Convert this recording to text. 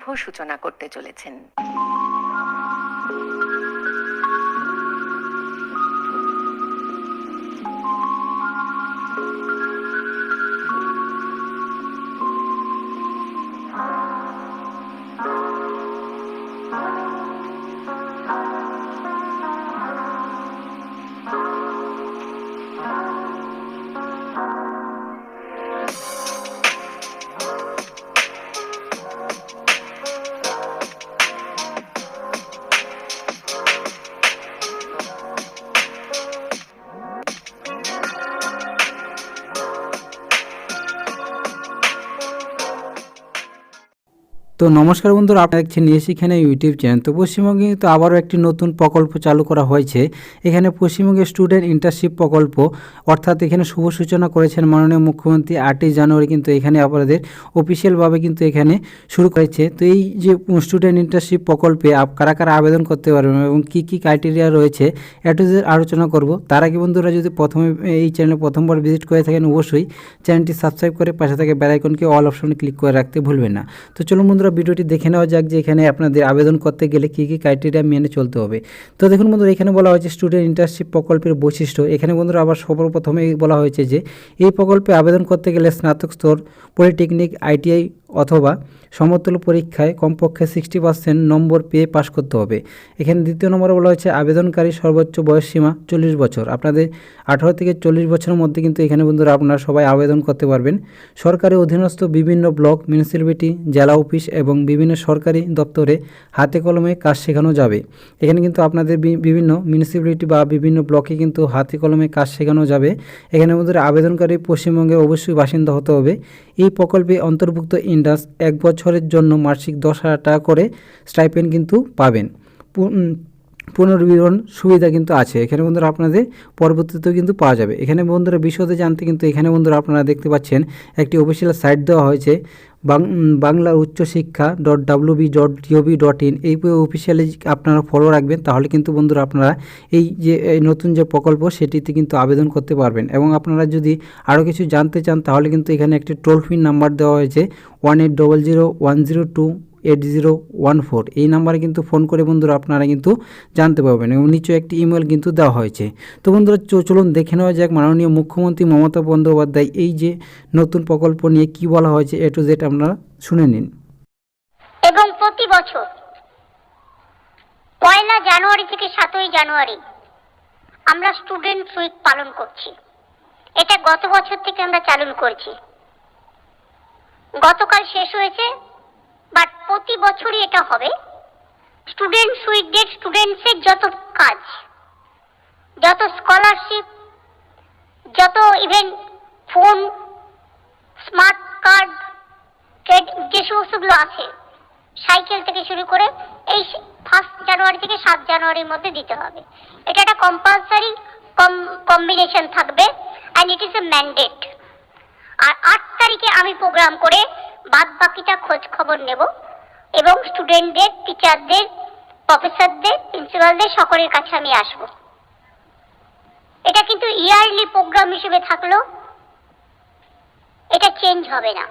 শুভ সূচনা করতে চলেছেন। তো নমস্কার বন্ধুরা, আপনারা দেখছেন শিখানে ইউটিউব চ্যানেল তো পশ্চিমবঙ্গে তো আবারও একটি নতুন প্রকল্প চালু করা হয়েছে। এখানে পশ্চিমবঙ্গের স্টুডেন্ট ইন্টার্নশিপ প্রকল্প, অর্থাৎ এখানে শুভ সূচনা করেছেন মাননীয় মুখ্যমন্ত্রী আটই জানুয়ারি কিন্তু এখানে আপনাদের অফিসিয়ালভাবে কিন্তু এখানে শুরু করেছে। তো এই যে স্টুডেন্ট ইন্টার্নশিপ প্রকল্পে আপ- কারা কারা আবেদন করতে পারবেন এবং কী কী ক্রাইটেরিয়া রয়েছে এটু আলোচনা করব। তার আগে বন্ধুরা, যদি প্রথমে এই চ্যানেলে প্রথমবার ভিজিট করে থাকেন, অবশ্যই চ্যানেলটি সাবস্ক্রাইব করে পাশে থাকে বেলাইকনকে অল অপশনে ক্লিক করে রাখতে ভুলবেন না। তো চলুন বন্ধুরা ভিডিওটি দেখে নেওয়া যাক যে এখানে আপনাদের আবেদন করতে গেলে কী কী ক্রাইটেরিয়া মেনে চলতে হবে। তো দেখুন বন্ধুরা, এখানে বলা হয়েছে স্টুডেন্ট ইন্টার্নশিপ প্রকল্পের বৈশিষ্ট্য। এখানে বন্ধুরা আবার সর্বপ্রথমে বলা হয়েছে যে, এই প্রকল্পে আবেদন করতে গেলে স্নাতক স্তর পলিটেকনিক আইটিআই অথবা সমতুল্য পরীক্ষায় কমপক্ষে সিক্সটি পার্সেন্ট নম্বর পেয়ে পাশ করতে হবে। এখানে দ্বিতীয় নম্বরে বলা হয়েছে আবেদনকারী সর্বোচ্চ বয়স সীমা চল্লিশ বছর। আপনাদের আঠারো থেকে চল্লিশ বছরের মধ্যে কিন্তু এখানে বন্ধুরা আপনারা সবাই আবেদন করতে পারবেন। সরকারি অধীনস্থ বিভিন্ন ব্লক মিউনিসিপ্যালিটি জেলা অফিস এবং বিভিন্ন সরকারি দপ্তরে হাতে কলমে কাজ শেখানো যাবে। এখানে কিন্তু আপনাদের বিভিন্ন মিউনিসিপ্যালিটি বা বিভিন্ন ব্লকে কিন্তু হাতে কলমে কাজ শেখানো যাবে। এখানে বন্ধুরা আবেদনকারী পশ্চিমবঙ্গে অবশ্যই বাসিন্দা হতে হবে। এই প্রকল্পে অন্তর্ভুক্ত ইন্ডাস এক বছরের জন্য মাসিক দশ হাজার টাকা করে স্টাইপেন্ড কিন্তু পাবেন। পুনর্বিবরণ সুবিধা কিন্তু আছে। এখানে বন্ধুরা আপনাদের পরবর্তীতেও কিন্তু পাওয়া যাবে। এখানে বন্ধুরা বিশদে জানতে কিন্তু এখানে বন্ধুরা আপনারা দেখতে পাচ্ছেন, একটি অফিসিয়াল সাইট দেওয়া হয়েছে। বাংলার উচ্চশিক্ষা dot W B dot GOV dot in এই অফিসিয়ালি আপনারা ফলো রাখবেন, তাহলে কিন্তু বন্ধুরা আপনারা এই যে, এই নতুন যে প্রকল্প সেটিতে কিন্তু আবেদন করতে পারবেন। এবং আপনারা যদি আরও কিছু জানতে চান, তাহলে কিন্তু এখানে একটি টোল ফ্রি নাম্বার দেওয়া হয়েছে one eight double zero one zero two eight zero one four এই নাম্বারে কিন্তু ফোন করে বন্ধুরা আপনারা কিন্তু জানতে পারবেন এবং নিচে একটি ইমেল কিন্তু দেওয়া হয়েছে। তো বন্ধুরা চলুন দেখে নেওয়া যাক। মাননীয় মুখ্যমন্ত্রী মমতা বন্দ্যোপাধ্যায়, এই যে নতুন প্রকল্প নিয়ে কি বলা হয়েছে, এ টু জেড আপনারা শুনে নিন। এবং প্রতি বছর পয়লা জানুয়ারি থেকে সাতই জানুয়ারি আমরা স্টুডেন্ট উইক পালন করছি। এটা গত বছর থেকে আমরা চালু করছি। গতকাল শেষ হয়েছে বাট প্রতি বছরই এটা হবে। স্টুডেন্ট ডেট স্টুডেন্টসের যত কাজ, যত স্কলারশিপ যত ইভেন ফোন স্মার্ট কার্ড যে সমস্তগুলো আছে সাইকেল থেকে শুরু করে এই ফার্স্ট জানুয়ারি থেকে সাত জানুয়ারির মধ্যে দিতে হবে। এটা একটা কম্পালসারি কম্বিনেশন থাকবে and it is a mandate আর আট তারিখে আমি প্রোগ্রাম করে বাদ বাকিটা খোঁজ খবর নেব এবং স্টুডেন্টদের টিচারদের প্রফেসরদের প্রিন্সিপালদের সকলের কাছে আমি আসব। এটা কিন্তু ইয়ারলি প্রোগ্রাম হিসেবে থাকল এটা চেঞ্জ হবে না।